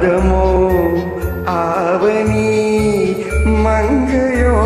പാദമോ ആവനീ മംഗയോ.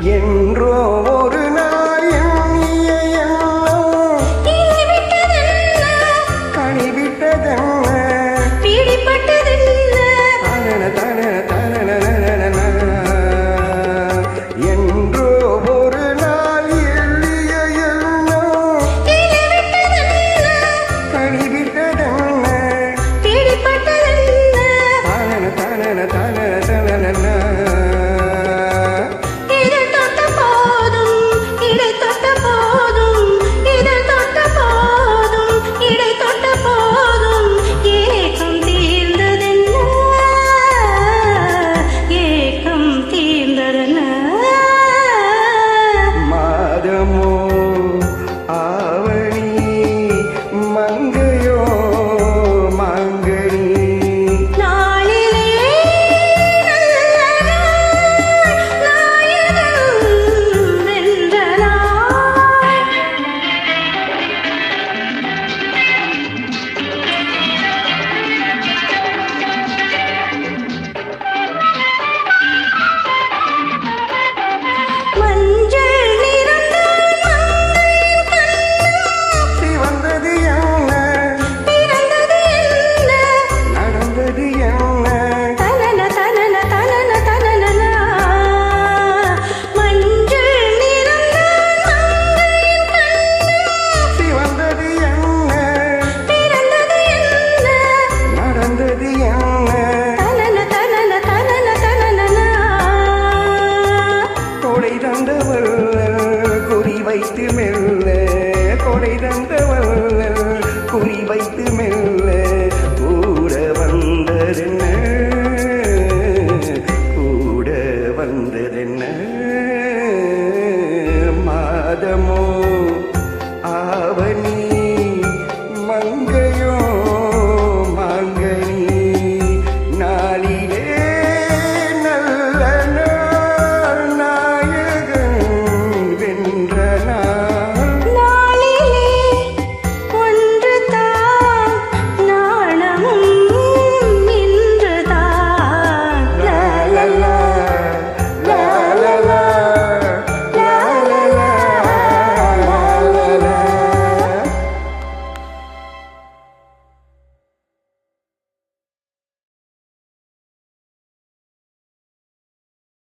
என்றோ ஒரு நாள் எண்ணிய எண்ணம். கனிவிட்டதென்ன? பிடிப்பட்டதென்ன தன தன தன என்றோ வைத்து மெல்ல கொடை தந்த